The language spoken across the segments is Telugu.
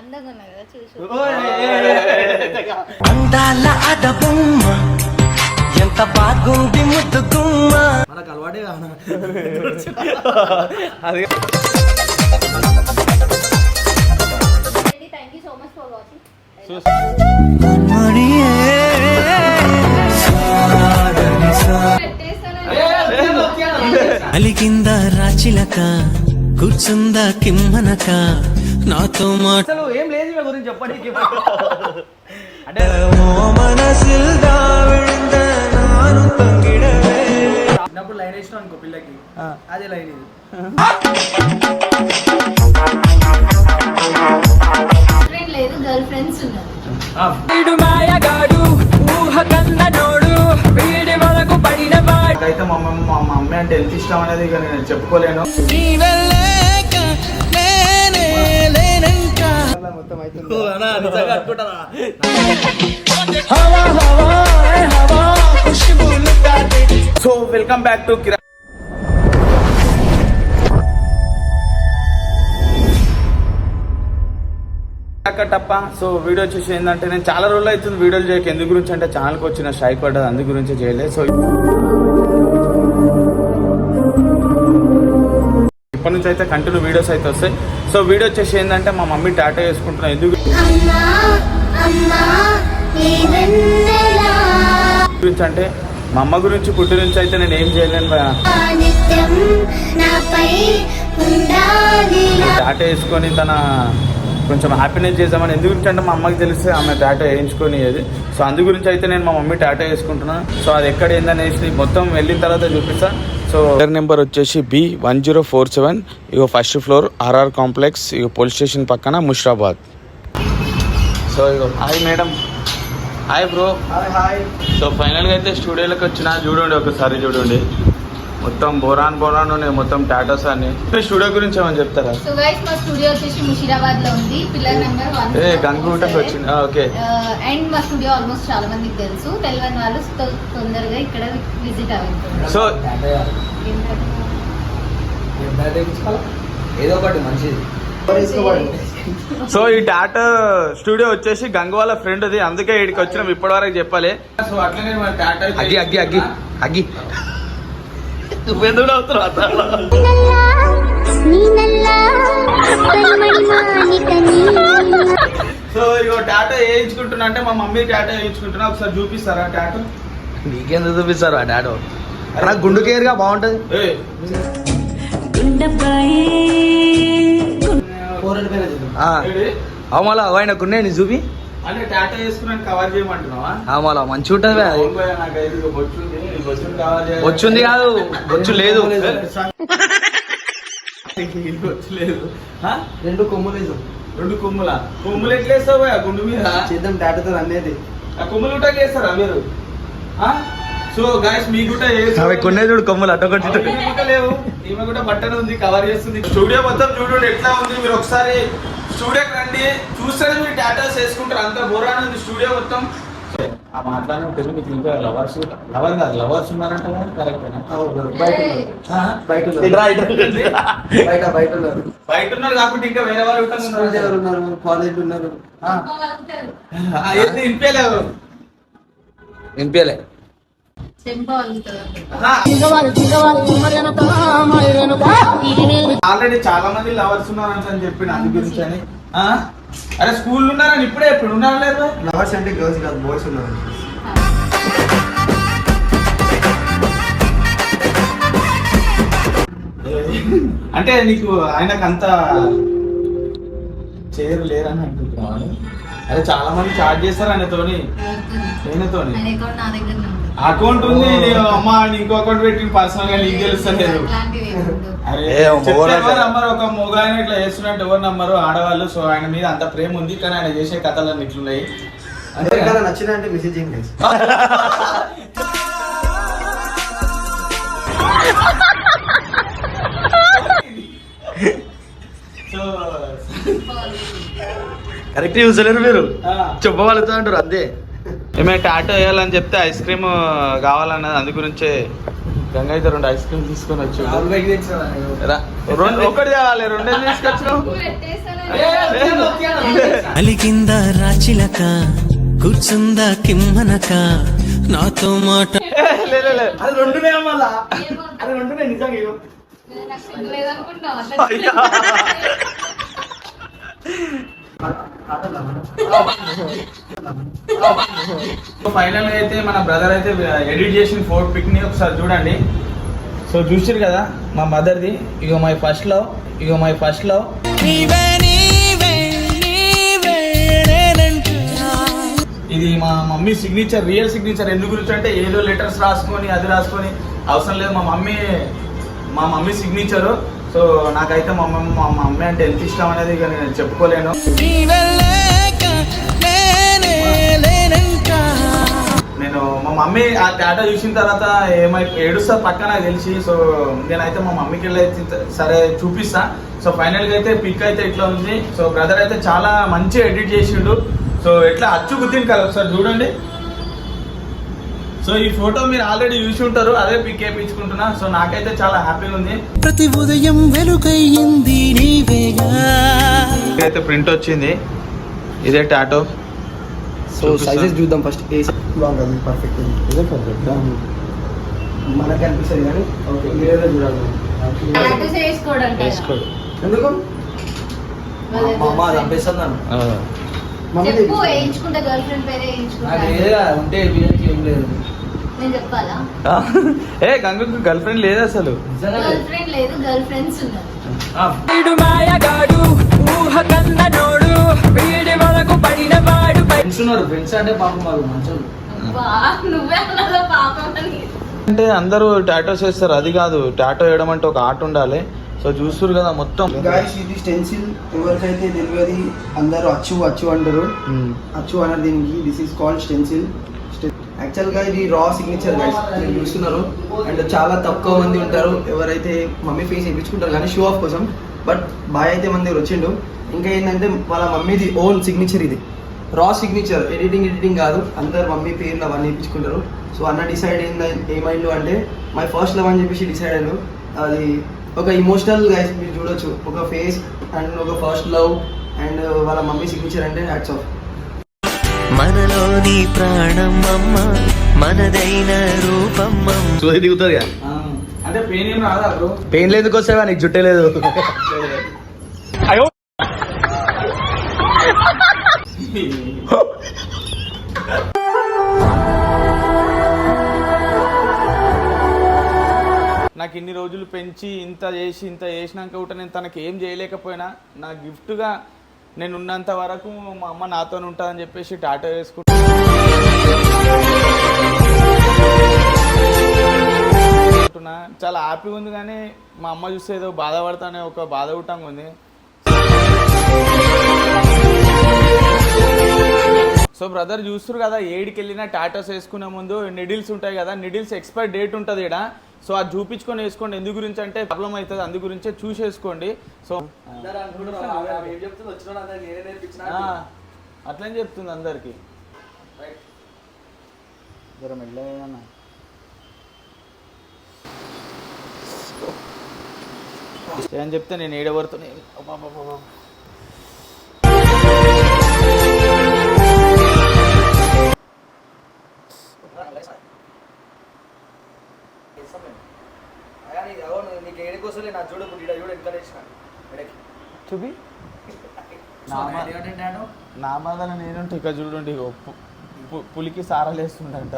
అందంగా ఉన్నా కదా చూసి అందాల అడబొమ్మ ఎంత బాగుంది ముద్దు గుమ్మ మనకు అలవాటే అది thank you so much for watching మణియే సాగని సా అలిగింద రాచిలక కూర్చుందా కిమ్మనక నాతో మాట చెప్పడానికి లైన్ వేసిన అనుకో పిల్లకి అదే లైన్ ఇది మా మమ్మీ అంటే ఎంత ఇష్టం అనేది నేను చెప్పుకోలేను సో వెల్కమ్ బ్యాక్ టు కిరా టప్ప సో వీడియో వచ్చేసి ఏంటంటే నేను చాలా రోజులు అవుతుంది వీడియోలు చేయక. ఎందుకు గురించి అంటే ఛానల్కి వచ్చిన స్ట్రైక్ పడ్డది అందు గురించి చేయలేదు. సో ఇప్పటి నుంచి అయితే కంటిన్యూ వీడియోస్ అయితే వస్తాయి. సో వీడియో వచ్చేసి ఏంటంటే మా మమ్మీ టాటా వేసుకుంటున్నా ఎందుకు? గురించి అంటే మా అమ్మ గురించి పుట్టి నుంచి అయితే నేను ఏం చేయలేను టాటా వేసుకొని తన కొంచెం హ్యాపీనెస్ చేద్దామని ఎందుకు గురించి అంటే మా అమ్మకి తెలిస్తే ఆమె టాటా వేయించుకొని అది సో అందు గురించి అయితే నేను మా మమ్మీ టాటా వేసుకుంటున్నాను సో అది ఎక్కడ ఏందని వేసి మొత్తం వెళ్ళిన తర్వాత చూపిస్తా. సో నెంబర్ వచ్చేసి B one zero four seven ఇగో first floor R R complex ఇగో పోలీస్ స్టేషన్ పక్కన ముషిరాబాద్. సో ఇగో hi madam hi bro so ఫైనల్గా అయితే స్టూడియోలోకి వచ్చిన చూడండి ఒకసారి చూడండి. మొత్తం బోరాన్ బోరాన్ ఉన్నాయి మొత్తం టాటాస్ అన్ని స్టూడియో గురించి ఏమని చెప్తారా? సో గైస్ మా స్టూడియో వచ్చేసి ముషీరాబాద్లో ఉంది. Pillar number one. ఏ గంగుటకి వచ్చింది. ఓకే. అండ్ మా స్టూడియో ఆల్మోస్ట్ చాలా మందికి తెలుసు. తెలియని వాళ్ళు తొ- తొందరగా ఇక్కడ విజిట్ సో ఏదో ఒకటి మంచిది సో ఈ టాటా స్టూడియో వచ్చేసి గంగ వాళ్ళ ఫ్రెండ్ అది అందుకే ఇక్కడికి వచ్చినాం ఇప్పటి వరకు చెప్పాలి. సో అట్లనే టాటా అగ్గి అగ్గి అగ్గి. అగ్గి. అవుతున్నావు అట్లా? సో ఇగో టాటా వేయించుకుంటున్నా అంటే మా మమ్మీ టాటా వేయించుకుంటున్నా. ఒకసారి చూపిస్తారా టాటా? నీకెందుకు చూపిస్తారు ఆ డాడో అలా గుండు కేర్గా బాగుంటది. అవమాల ఆయన గున్నాయి చూపి. అంటే టాటా వేసుకున్నాను కవర్ చేయమంటున్నావా? అవమాల మంచిగా ఉంటుంది. వచ్చింది కాదు వచ్చు లేదు. లేదు? రెండు కొమ్ములు రెండు కొమ్ముల? కొమ్ములు ఎట్లా వేస్తావు గుండు మీద? చేద్దాం డాటాతో అనేది ఆ కొమ్ములు కూడా వేస్తారా మీరు? ఆ? సో గాయస్ మీ కూడా అవి కొన్నే చూడు కొమ్ములు కూడా లేవు. ఈమె కూడా బట్టన్ ఉంది కవర్ చేస్తుంది. స్టూడియో మొత్తం చూడండి ఎట్లా ఉంది? మీరు ఒకసారి స్టూడియోకి రండి. చూస్తే మీరు టాటాస్ వేసుకుంటారు. అంత బోరాన్ ఉంది స్టూడియో మొత్తం. ఆ మాట్లాడిన తెలుగు మీకు ఇంకా లవర్స్ లవర్ కాదు లవర్స్ ఉన్నారంట కరెక్ట్ బయట. బయట బయట ఉన్నారు. బయట ఉన్నారు కాబట్టి ఇంకా వేరే వాళ్ళు దగ్గర ఉన్నారు? కాలేజ్ ఉన్నారు. ఇంపేలేవు వినిపించలే టెంపో అలుగుతుంది ఆల్రెడీ చాలా మంది లవర్స్ ఉన్నారంట అని చెప్పిన అందు గురించి అని. ఆ? అరే స్కూల్ ఉన్నారని ఇప్పుడే ఎప్పుడు ఉన్నారు లేదు? లవర్స్ అంటే గర్ల్స్ కాదు బాయ్స్ ఉన్నారు అంటే నీకు ఆయనకు అంత చేయరు లేరని అంటున్నాను. అదే చాలా మంది చార్జ్ చేస్తారు ఆయనతోని. ఆయనతోని నా దగ్గర. అకౌంట్ ఉంది అమ్మ ఇంకో అకౌంట్ పెట్టి పర్సనల్గా నీకు తెలుస్తలేదు నమ్మరు ఒక మొగ ఆయన ఇట్లా చేస్తున్నట్టు ఎవరు నమ్మరు ఆడవాళ్ళు సో ఆయన మీద అంత ప్రేమ ఉంది కానీ ఆయన చేసే కథలన్నీ ఇట్లున్నాయి. అంతే ఎవరికైనా నచ్చిందా అంటే మెసేజ్ చేయండి కరెక్ట్ చూసలేరు మీరు. ఆ. చెప్పగలుగుతా అంటారు అంతే. ఏమైనా టాటో వేయాలని చెప్తే ఐస్ క్రీమ్ కావాలన్నది అందు గురించే గంగ అయితే రెండు ఐస్ క్రీమ్ తీసుకొని వచ్చి రెండు ఒకటి కావాలి రెండు తీసుకొచ్చినావు అలిగింద రాచిలక కూర్చుందా కిమ్మనక నాతో మాట రెండునే మళ్ళా అది రెండునే నిజంగా. ఫైనల్ అయితే మన బ్రదర్ అయితే uh, ఎడిట్ చేసిన ఫోటో పిక్ని ఒకసారి చూడండి. సో చూసారు కదా మా మదర్ది ఇగో మై ఫస్ట్ లవ్ ఇగో మై ఫస్ట్ లవ్ ఇది మా మమ్మీ సిగ్నేచర్ రియల్ సిగ్నేచర్ ఎందుకు గురించి అంటే ఏదో లెటర్స్ రాసుకొని అది రాసుకొని అవసరం లేదు. మా మమ్మీ మా మమ్మీ సిగ్నేచరు సో నాకైతే మా మమ్మీ మా అమ్మాయి అంటే ఎంత ఇష్టం అనేది ఇక నేను చెప్పుకోలేను. నేను మా మమ్మీ ఆ టాటా చూసిన తర్వాత ఏమై ఏడుస్తా పక్క నాకు తెలిసి. సో నేనైతే మా మమ్మీకి వెళ్ళి అయితే సరే చూపిస్తా. సో ఫైనల్గా అయితే పిక్ అయితే ఇట్లా ఉంది. సో బ్రదర్ అయితే చాలా మంచి ఎడిట్ చేసిండు. సో ఎట్లా అచ్చు గుర్తింది కదా ఒకసారి చూడండి. సో ఈ ఫోటో మీరు ఆల్రెడీ చూసి ఉంటారు అదే పిక్ వేయించుకుంటున్నా సో నాకైతే చాలా హ్యాపీగా ఉంది. ప్రతి ఉదయం వెలుగయ్యింది నీవేగా. అయితే ప్రింట్ వచ్చింది. ఇదే టాటో. సో సైజెస్ చూద్దాం ఫస్ట్ ఏ బాగుంది పర్ఫెక్ట్ ఇదే పర్ఫెక్ట్ మనకి అనిపిస్తుంది కానీ ఓకే. మీరే చూడాలి. చేసుకోవడం ఎందుకు? మా అమ్మ అది చంపేస్తుంది నన్ను ఉంటే ఏం లేదు. నేను చెప్పాలా? ఏ గంగకు గర్ల్ ఫ్రెండ్ లేదు అసలు. నిజంగా గర్ల్ లేదు. ఫ్రెండ్ లేదు గర్ల్ ఫ్రెండ్స్ ఉన్నారు. ఆ, వీడు మాయగాడు ఊహ వీడి వరకు పడిన వాడు ఫ్రెండ్స్ ఉన్నారు ఫ్రెండ్స్ అంటే పాపం వాళ్ళు మంచోళ్ళు. అబ్బా, నువ్వే అన్నదా పాపం అని. అంటే అందరూ టాటోస్ వేస్తారు అది కాదు. టాటో వేయడం అంటే ఒక ఆర్ట్ ఉండాలి. సో చూస్తారు కదా మొత్తం. గాయస్ ఇది స్టెన్సిల్ ఎవరికైతే తెలియదు అందరూ అచ్చు అచ్చు అంటారు. అచ్చు అన్నారు దీనికి. దిస్ ఈస్ కాల్డ్ స్టెన్సిల్ యాక్చువల్గా ఇది రా సిగ్నేచర్ గైస్ నేను చూస్తున్నారు. అండ్ చాలా తక్కువ మంది ఉంటారు. ఎవరైతే మమ్మీ ఫేస్ వేయించుకుంటారు కానీ షో ఆఫ్ కోసం. బట్ బాయ్ అయితే మన దగ్గర వచ్చిండు. ఇంకా ఏంటంటే వాళ్ళ మమ్మీది ఓన్ సిగ్నేచర్ ఇది. రా సిగ్నేచర్ ఎడిటింగ్ ఎడిటింగ్ కాదు. అందరు మమ్మీ పేర్లు అవన్నీ ఇప్పించుకుంటారు సో అన్న డిసైడ్ అయింది ఏమైండు అంటే మై ఫస్ట్ లవ్ అని చెప్పేసి డిసైడ్ అయ్యాను అది ఒక ఇమోషనల్ గైస్ మీరు చూడొచ్చు. ఒక ఫేస్ అండ్ ఒక ఫస్ట్ లవ్ అండ్ వాళ్ళ మమ్మీ సిగ్నేచర్ అంటే హ్యాట్స్ ఆఫ్ మనలోని ప్రాణం అమ్మ మనదైన రూపమ్మ సూది దిగుతుంది కదా? ఆ, అంటే పెయిన్ ఏం రాదా బ్రో? పెయిన్ ఎందుకు వస్తావా నీకు జుట్టే లేదు. నాకు ఇన్ని రోజులు పెంచి ఇంత చేసి ఇంత చేసినాక కూడా నేను తనకి ఏం చేయలేకపోయినా నా గిఫ్ట్గా నేను ఉన్నంత వరకు మా అమ్మ నాతో ఉంటుందని చెప్పేసి టాటా వేసుకుంటా. చాలా హ్యాపీగా ఉంది కానీ మా అమ్మ చూస్తే ఏదో బాధపడతానే ఒక బాధ గుట్టంగా ఉంది. సో బ్రదర్ చూస్తారు కదా ఏడికి వెళ్ళినా టాటాస్ వేసుకునే ముందు నిడిల్స్ ఉంటాయి కదా నిడిల్స్ ఎక్స్పైర్ డేట్ ఉంటుంది ఇక్కడ సో అది చూపించుకొని వేసుకోండి. ఎందు గురించి అంటే ప్రాబ్లం అవుతుంది. అందు గురించే చూసేసుకోండి. సో ఆ, అట్లనే చెప్తుంది అందరికి. మెల్లగా అని చెప్తే నేను ఏడవరుతూనే చూపి నా బా- నా బాధలు నేనుంటే ఇక చూడండి పులికి సారలేస్తుండంట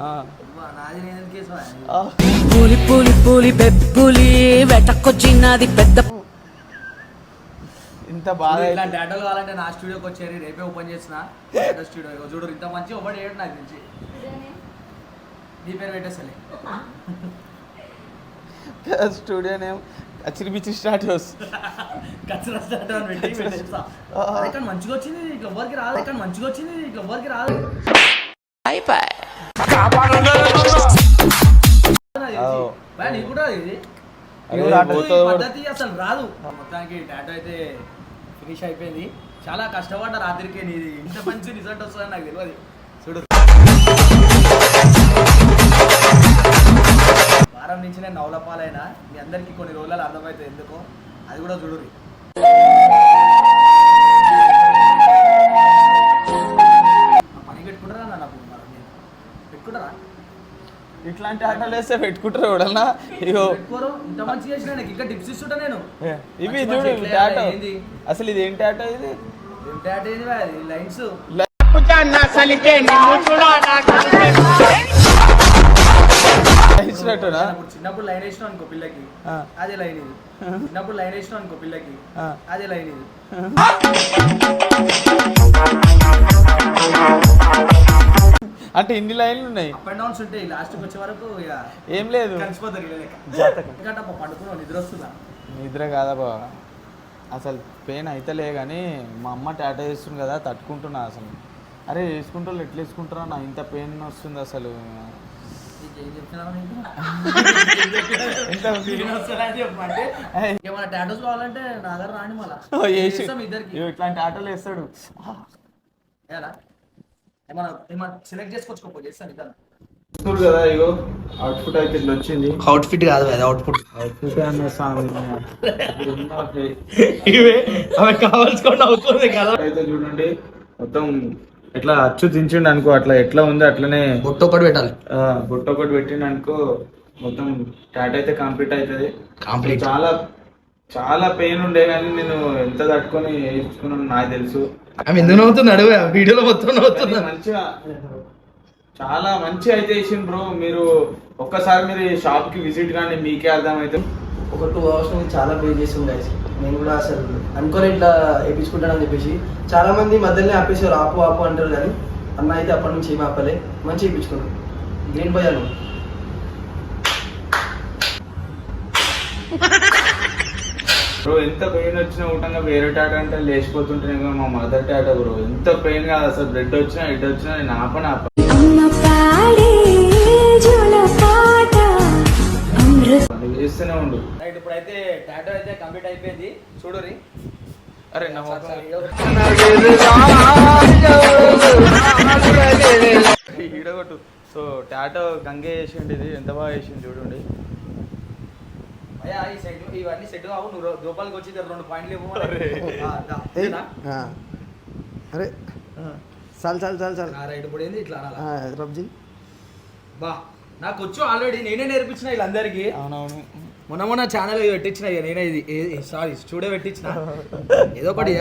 ఆ. ఆ. పులి పులి పులి బెప్పులి వెటకొచ్చినది పెద్ద ఇంత బాధ అయితే- ఇలాంటి ఆటోలు కావాలంటే నా స్టూడియోకి వచ్చారు రేపే ఓపెన్ చేసిన. స్టూడియో ఇగో చూడు ఇంత మంచి ఓపెన్ చేయడం నాకు నుంచి నీ పేరు పెట్టేసలే. స్టూడియో నేమ్ అచ్చిరిపిచ్చి కచ్చరా పెట్టి మంచిగా వచ్చింది ఇట్లా ఎవరికి రాదు మంచిగా వచ్చింది ఇట్లా ఎవరికి రాదు కూడా ఇది పద్ధతి అసలు రాదు. మొత్తానికి టాటో అయితే ఫినిష్ అయిపోయింది. చాలా కష్టపడ్డ రాత్రికి నీది. ఇంత మంచి రిజల్ట్ వస్తుందని నాకు తెలియదు. వారం నుంచి నేను నవలపాలైనా మీ అందరికీ కొన్ని రోజులు అర్థమవుతుంది ఎందుకో? అది కూడా చూడురి పని పెట్టుకుంటారా నాకు? పెట్టుకుంటారా? ఇట్లాంటి ఆటలు వేస్తే పెట్టుకుంటారు ఎవడన్నా ఇగో. ఇంత మంచి చేసిన నాకు ఇంకా టిప్స్ ఇస్తుంటా నేను. ఇవి చూడు ఆటో. ఏంది? అసలు ఇది ఏంటి ఆటో ఇది? ఏంటి బా అది లైన్స్. ఇచ్చినట్టునా ఇప్పుడు చిన్నప్పుడు లైన్ వేసినాం అనుకో పిల్లకి. అదే లైన్ ఇది. చిన్నప్పుడు లైన్ వేసినాం అనుకో పిల్లకి. అదే లైన్ ఇది. అంటే ఇన్ని లైన్లు ఉన్నాయి? అప్ అండ్ డౌన్స్ ఉంటాయి. లాస్ట్కి వచ్చే వరకు ఇక ఏం లేదు. కలిసిపోతారు ఎందుకంటే పండుకున్నావు నిద్ర వస్తుందా? నిద్ర కాదా బావ? అసలు పెయిన్ అయితేలే కానీ మా అమ్మ టాటా చేస్తుంది కదా తట్టుకుంటున్నా అసలు. అరే వేసుకుంటారు ఎట్లా వేసుకుంటారా నా ఇంత పెయిన్ వస్తుంది అసలు. ఏమైనా టాటూస్ కావాలంటే నా దగ్గర మళ్ళా ఇద్దరికి ఇట్లాంటి ఆటోలు వేస్తాడు? ఏమన్నా ఏమన్నా సెలెక్ట్ చేస్తాను ఇద్దరు కదా ఇగో అవుట్ఫుట్ అయితే ఇట్లా వచ్చింది అవుట్ఫిట్ కాదు అది అవుట్పుట్ అవుట్ఫుట్ అన్న స్వామి ఇవే అవి కావాల్సుకొని అవుతుంది కదా అయితే చూడండి మొత్తం ఎట్లా అచ్చు దించిండు అనుకో అట్లా ఎట్లా ఉంది అట్లనే బొట్టు ఒకటి పెట్టాలి. ఆ, బుట్ట ఒకటి పెట్టిండు అనుకో మొత్తం టాట్ అయితే కంప్లీట్ అవుతుంది Complete. చాలా చాలా పెయిన్ ఉండే కానీ నేను ఎంత తట్టుకొని వేయించుకున్నాను నాకు తెలుసు. ఆమె ఎందుకు నవ్వుతున్నాడు వీడియోలో మొత్తం కానీ మంచిగా చాలా మంచిగా అయితే వేసిండు బ్రో. మీరు ఒక్కసారి మీరు షాప్కి విజిట్ కానీ మీకే అర్థమైతే ఒక టూ అవర్స్ నుంచి చాలా పే చేసాం గైస్ నేను కూడా అసలు అనుకోని ఇట్లా వేయించుకుంటానని చెప్పేసి చాలా మంది మధ్యలోనే ఆపేసారు ఆపు ఆపు అంటారు కానీ అన్న అయితే అప్పటి నుంచి ఏమి ఆపలే మంచి వేయించుకున్నాను గ్రీన్ పోయాను బ్రో ఎంత పెయిన్ వచ్చినా ఊటంగా వేరే టాటా అంటే లేచిపోతుంటేనే కానీ మా మదర్ టాటా బ్రో. ఎంత పెయిన్ కాదు అసలు బ్లడ్ వచ్చినా ఇటు వచ్చినా నేను ఆపన ఆప వేస్తూనే ఉండు. రైట్ ఇప్పుడైతే టాటో అయితే కంప్లీట్ అయిపోయింది. చూడురి అరే నా. ఈడగొట్టు. సో టాటో గంగే వేసిండు ఇది. ఎంత బాగా వేసిండు చూడండి. అయ్యా ఈ సెట్ ఇవన్నీ సెట్ కావు. నువ్వు రూపాయలకి వచ్చి రెండు పాయింట్లు ఇవ్వు. అరే. చాలు చాలు చాలు చాలు. ఆ, రైట్ ఇప్పుడు ఏంది ఇట్లా రబ్జీ. బా. నాకు వచ్చు ఆల్రెడీ నేనే నేర్పించిన వీళ్ళందరికీ. అవునవును. మొన్న మొన్న ఛానల్ పెట్టించిన ఇక నేనే ఇది సారీ స్టూడియో పెట్టించిన. ఏదో ఒకటి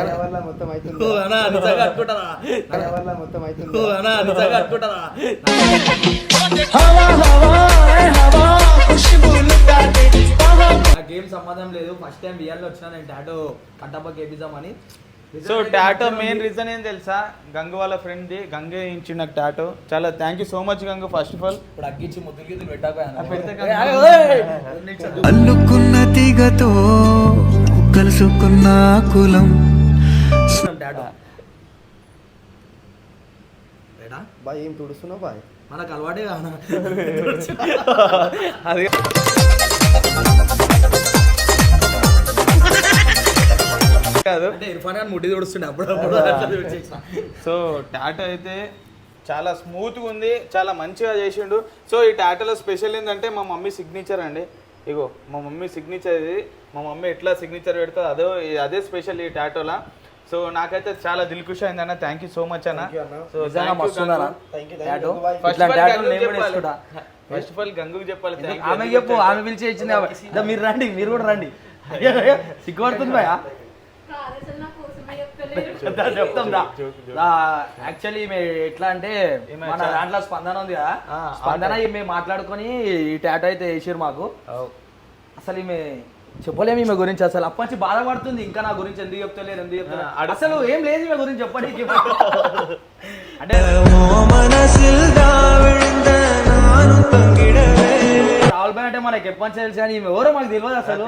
నాకేం సంబంధం లేదు. ఫస్ట్ టైం రియల్ వచ్చిన నేను టాటో కట్టప్ప కేపిద్దామని. సో టాటో మెయిన్ రీజన్ ఏం తెలుసా? గంగు వాళ్ళ ఫ్రెండ్ ది గంగే ఇచ్చిండు నాకు టాటో చాలా thank you so much Gangu first of all ఇప్పుడు అగ్గించి ముద్దులు చూడు. అల్లుకున్న తీగతో కలుసుకున్న కులం. టాటో? బాయ్ ఏం తుడుస్తున్నావు బాయ్? మనకు అలవాటే కానా అది కాదు. అంటే ఇర్ఫాన్ గారు ముడ్డి తుడుస్తుండే అప్పుడప్పుడు. సో టాటో అయితే చాలా స్మూత్గా ఉంది చాలా మంచిగా చేసిండు. సో ఈ టాటోలో స్పెషల్ ఏంటంటే మా మమ్మీ సిగ్నేచర్ అండి. ఇగో మా మమ్మీ సిగ్నేచర్ ఇది. మా మమ్మీ ఎట్లా సిగ్నేచర్ పెడుతుందో అదే అదే స్పెషల్ ఈ టాటోలా. సో నాకైతే చాలా దిల్కుష్ అయిందన్న థ్యాంక్ యూ సో మచ్ అన్న. సో? ఫస్ట్ ఆఫ్ ఆల్ గంగుకి చెప్పాలి. ఆమె చెప్పు ఆమె పిలిచి ఇచ్చింది మీరు రండి మీరు కూడా రండి. సిగ్గుపడుతుంది భయ చెప్తాం యాక్చువల్లీ ఈమె ఎట్లా అంటే మన దాంట్లో స్పందన ఉంది కదా. స్పందన ఈమె మాట్లాడుకొని ఈ టాటో అయితే వేసారు మాకు. అసలు ఈమె చెప్పలేము ఈమె గురించి. అసలు అప్పటి బాధపడుతుంది. ఇంకా నా గురించి ఎందుకు చెప్తలేరు ఎందుకు చెప్తలేరు. అసలు ఏం లేదు ఈమె గురించి చెప్పడానికి అంటే రాహుల్ భాయ్ అంటే మనకి ఎప్పటి తెలుసు కానీ ఈమె ఎవరో మాకు తెలియదు అసలు.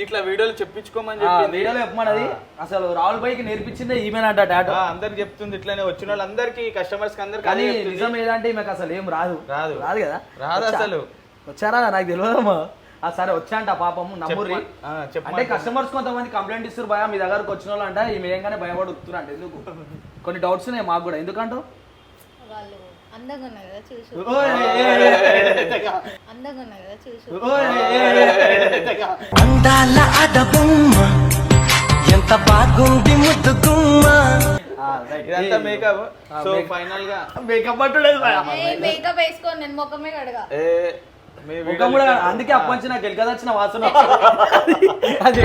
ఇట్లా వీడియోలు చెప్పించుకోమని ఆ, చెప్పి వీడియోలో చెప్పమన్నది. అసలు రాహుల్ భాయ్కి నేర్పించిందే ఈమెనంట టాటో అందరికి చెప్తుంది ఇట్లానే వచ్చిన వాళ్ళందరికీ కస్టమర్స్కి అందరికి కానీ. నిజం ఏదంటే ఈమెకు అసలు ఏం రాదు. రాదు. రాదు కదా? రాదు? అసలు. వచ్చారా? నాకు తెలియదమ్మా. ఆ సరే వచ్చాంట ఆ, చెప్పమంటారు. అంటే కస్టమర్స్ కొంతమంది కంప్లైంట్ ఇస్తారు భయ మీ దగ్గరకు వచ్చిన వాళ్ళు అంటే ఈమె ఏంగానే భయపడి వస్తున్నారు అంటే. ఎందుకు? కొన్ని డౌట్స్ ఉన్నాయి మాకు కూడా. ఎందుకంటూ అందంగా ఉన్నా కదా చూసు అందంగా ఉన్నా కదా చూసు అందాల అదబొమ్మ ఎంత బాగుంది ముద్దుగుమ్మ ఇదంతా మేకప్ సో ఫైనల్గా మేకప్ అంటులేదు మేకప్ వేసుకోను నేను ముఖమే కడగా ఏ మీ ముఖం వీడియోలు కూడా అందుకే అప్పంచి నాకు ఎలకదచ్చిన వాసన అది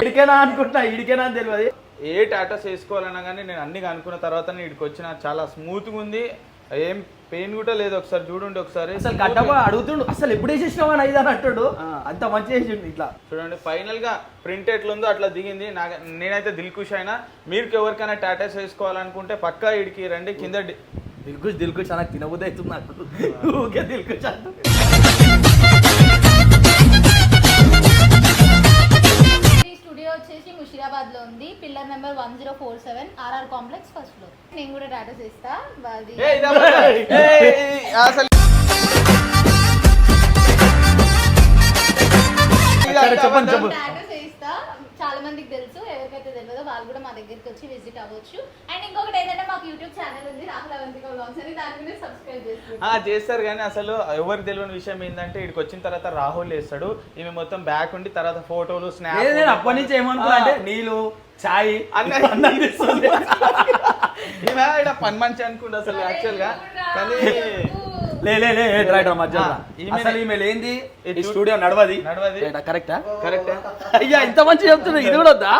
ఇడికేనా అనుకుంటున్నా ఇడికేనా అని తెలియదు ఏ టాటాస్ వేసుకోవాలన్నా కానీ నేను అన్ని అనుకున్న తర్వాత ఇక్కడికి వచ్చిన చాలా స్మూత్గా ఉంది. ఏం పెయిన్ కూడా లేదు ఒకసారి చూడండి ఒకసారి. అసలు కట్టబ అడుగుతుండు అసలు ఎప్పుడు వేసేసినావు అని ఐదు అని అంటాడు అంత మంచి వేసిండు ఇట్లా. చూడండి ఫైనల్గా ప్రింట్ ఎట్లుందో అట్లా దిగింది. నాకు నేనైతే దిల్ ఖుష్ అయినా. మీరు ఎవరికైనా టాటాస్ వేసుకోవాలనుకుంటే పక్కా ఇడికి రండి. కింద దిల్కుష్ దిల్కుష్ నాకు తినబుద్ధి అవుతుంది నాకు. ఊకే దిల్కుష్ అంటూ number one zero four seven RR complex first floor. నేను కూడా టాటా ఇస్తా అది అసలు చెప్పండి, చాలా మందికి తెలుసు ఎవరికైతే తెలియదో వాళ్ళు కూడా మా దగ్గరికి వచ్చి విజిట్ అవ్వచ్చు. అండ్ ఇంకొకటి ఏంటంటే మాకు యూట్యూబ్ ఛానల్ ఉంది రాహుల్ అవంతిక వ్లాగ్స్ అని దాని మీద సబ్స్క్రైబ్ చేసుకోండి ఆ, చేస్తారు కానీ అసలు ఎవరికి తెలియని విషయం ఏంటంటే ఇక్కడికి వచ్చిన తర్వాత రాహుల్ వేస్తాడు ఈమె మొత్తం బ్యాక్ ఉండి తర్వాత ఫోటోలు స్నాప్ అప్పటి నుంచి ఏమనుకున్నా అంటే నీళ్ళు చాయ్. అన్న-. ఈమె ఈడ పని మనిషి అనుకుంటా అసలు యాక్చువల్గా. కానీ లే లే లే ఏ రైట్ మధ్య అసలు ఈమె ఈ ఈ స్టూడియో నడవది. నడవది. కరెక్టా? కరెక్ట్. అయ్యా ఇంత మంచి చెప్తున్నా ఇది కూడా వద్దా?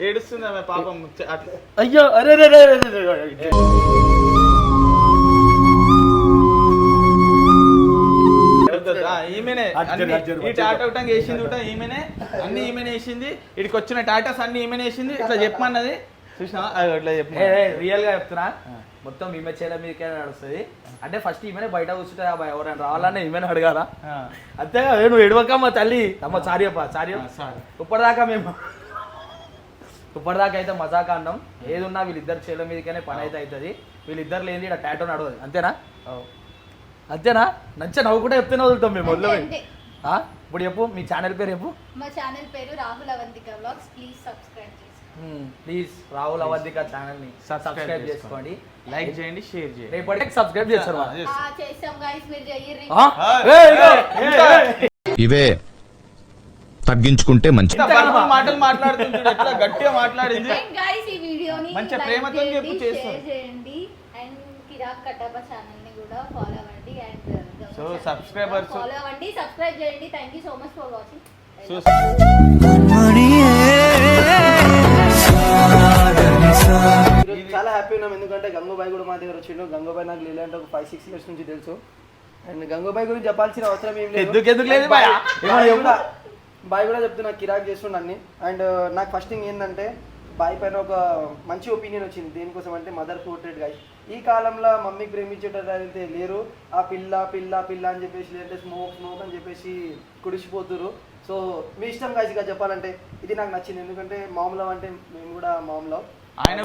ఏడుస్తుంది ఆమె పాపం అయ్యో అరే రే రే ఈమెనే. ఈ. టాటా ఒకటం వేసింది ఈమెనే. అన్ని ఈమెనే వేసింది. ఇక్కడికి వచ్చిన టాటాస్ అన్ని ఈమెనే వేసింది. ఇట్లా చెప్పమన్నది. చూసినా ఇట్లా చెప్ప రియల్గా చెప్తున్నా. మొత్తం ఈమె చేయడం మీదకే నడుస్తుంది. అంటే ఫస్ట్ ఈమెనే బయట కూర్చుంటే అబ్బా ఎవరైనా రావాలన్నా ఈమెనే అడగాల? అంతేగా నువ్వు ఎడవకమ్మ తల్లి. అమ్మ సారీ అప్ప సారీ. ఇప్పటిదాకా మేము ఇప్పటిదాకా అయితే మజాకా అన్నాం. ఏది ఉన్నా వీళ్ళిద్దరు చేయడం మీదకనే పని అయితే అవుతుంది. వీళ్ళిద్దరు లేని ఇక్కడ టాటో నడవదు. అంతేనా? అంతేనా? మంచిగా నవ్వుకుంటే చెప్తేనే వదులుతాం మేము అంతే. ఇప్పుడు చెప్పు మీ ఛానల్ పేరు చెప్పు. మా ఛానల్ పేరు Rahul Avantika vlogs please subscribe చేసుకోండి. ప్లీజ్ రాహుల్ అవంతిక ఛానల్ని సబ్స్క్రైబ్ చేసుకోండి. లైక్ చేయండి షేర్ చేయండి. రేపటికి సబ్స్క్రైబ్ చేస్తారు. చేస్తాం. గైస్ మీరు ఏయ్. ఇవే. తగ్గించుకుంటే మంచిది. మాటలు మాట్లాడుతుంటాడు ఎట్లా గట్టిగా మాట్లాడింది? అండ్ గైస్ ఈ వీడియోని మంచిగా like ప్రేమతో చేయండి, చెప్పు చేస్తాం. share చేయండి. అండ్ కిరాక్ కట్టప్ప ఛానల్ని కూడా ఫాలో అవ్వండి అండ్ So, subscribers- ఫాలో అవ్వండి సబ్స్క్రైబ్ చేయండి. Thank you so much for watching so ఈరోజు చాలా హ్యాపీ ఉన్నాం. ఎందుకంటే గంగూబాయ్ కూడా మా దగ్గర వచ్చిండు. గంగూబాయ్ నాకు లీలా అంటే ఒక ఫైవ్ సిక్స్ ఇయర్స్ నుంచి తెలుసు. అండ్ గంగూబాయ్ గురించి చెప్పాల్సిన అవసరం ఏం లేదు. ఎందుకు ఎందుకు లేదు బాయ్ కూడా బాయ్ చెప్తున్నా కిరాక్ చేస్తుండీ అండ్ uh, నాకు ఫస్ట్ థింగ్ ఏంటంటే బాయ్ పైన ఒక మంచి ఒపీనియన్ వచ్చింది. దేనికోసం అంటే మదర్ పోర్ట్రేట్ గాయ్ ఈ కాలంలో మమ్మీకి ప్రేమించేటట్టు అయితే లేరు. ఆ పిల్ల పిల్ల పిల్ల అని చెప్పేసి లేదంటే స్మోక్ స్మోక్ అని చెప్పేసి కుడిసిపోతురు సో మీ ఇష్టం గాయస్ ఇక చెప్పాలంటే ఇది నాకు నచ్చింది. ఎందుకంటే మామూలు అంటే మేము కూడా మామూలు ఆయన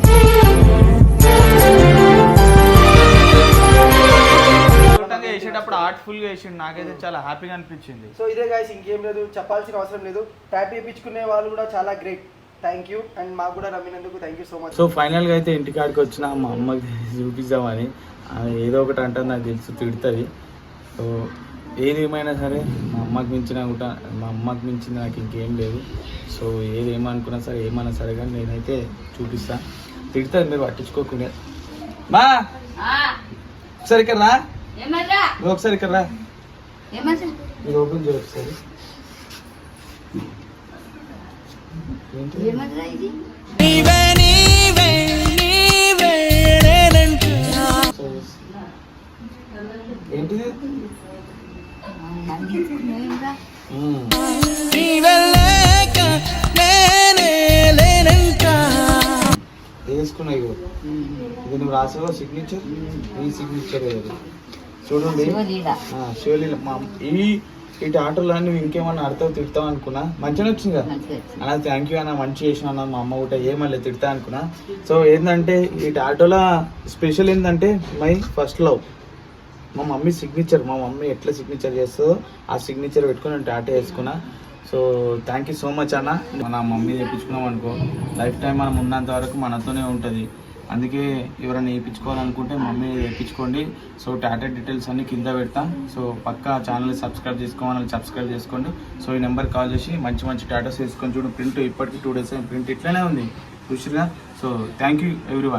వేసేటప్పుడు ఆర్ట్ఫుల్గా వేసిండు నాకైతే చాలా హ్యాపీగా అనిపించింది. సో ఇదే గాయస్ ఇంకేం లేదు. చెప్పాల్సిన అవసరం లేదు. టాటూ వేయించుకునే వాళ్ళు కూడా చాలా గ్రేట్ థ్యాంక్ యూ అండ్ మాకు కూడా నమ్మినందుకు thank you so much so ఫైనల్గా అయితే ఇంటికాడికి వచ్చిన మా అమ్మకి చూపిద్దామని. ఏదో ఒకటి అంటుంది నాకు తెలుసు తిడుతుంది. సో ఏది ఏమైనా సరే మా అమ్మకి మించిన కూడా మా అమ్మకి మించింది నాకు ఇంకేం లేదు. సో ఏది ఏమనుకున్నా సరే ఏమన్నా సరే కానీ నేనైతే చూపిస్తా. తిడుతుంది మీరు పట్టించుకోకుండా. మా! ఒకసారి ఇక్కడ రా. ఏమన్నా నువ్వు ఒకసారి ఇక్కడ రా. మీరు ఓపెన్ చేయ ఒకసారి. ఏమన్నా ఇది? ఏంటిది? ఇది నువ్వు రాసావా సిగ్నేచర్ ఈ సిగ్నేచర్ ఇది చూడండి. శివలీల. మా ఈ ఈ ఆటోలో నువ్వు ఇంకేమన్నా అర్థం తిడతావు అనుకున్నా? మంచిగా వచ్చింది కదా? అన్న థ్యాంక్ యూ అన్న మంచి చేసిన అన్న మా అమ్మ కూడా ఏమన్నా తిడతా అనుకున్నా? సో ఏంటంటే ఈ ఆటోలో స్పెషల్ ఏంటంటే మై ఫస్ట్ లవ్ మా మమ్మీ సిగ్నేచర్ మా మమ్మీ ఎట్లా సిగ్నేచర్ చేస్తుందో ఆ సిగ్నేచర్ పెట్టుకుని నేను టాటా వేసుకున్నా. So thank you so much అన్న. మన మమ్మీ తెప్పించుకున్నాం అనుకో లైఫ్ టైం మనం ఉన్నంత వరకు మనతోనే ఉంటుంది. అందుకే ఎవరైనా వేయించుకోవాలనుకుంటే మమ్మీ వేయించుకోండి. సో టాటా డీటెయిల్స్ అన్ని కింద పెడతాం. సో పక్కా ఛానల్ సబ్స్క్రైబ్ చేసుకోవాలని సబ్స్క్రైబ్ చేసుకోండి. సో ఈ నెంబర్ కాల్ చేసి మంచి మంచి టాటాస్ వేసుకొని చూడు. ప్రింట్ ఇప్పటికి టూ డేస్ ప్రింట్ ఇట్లనే ఉంది. చూసిరుగా సో థ్యాంక్ యూ ఎవ్రీ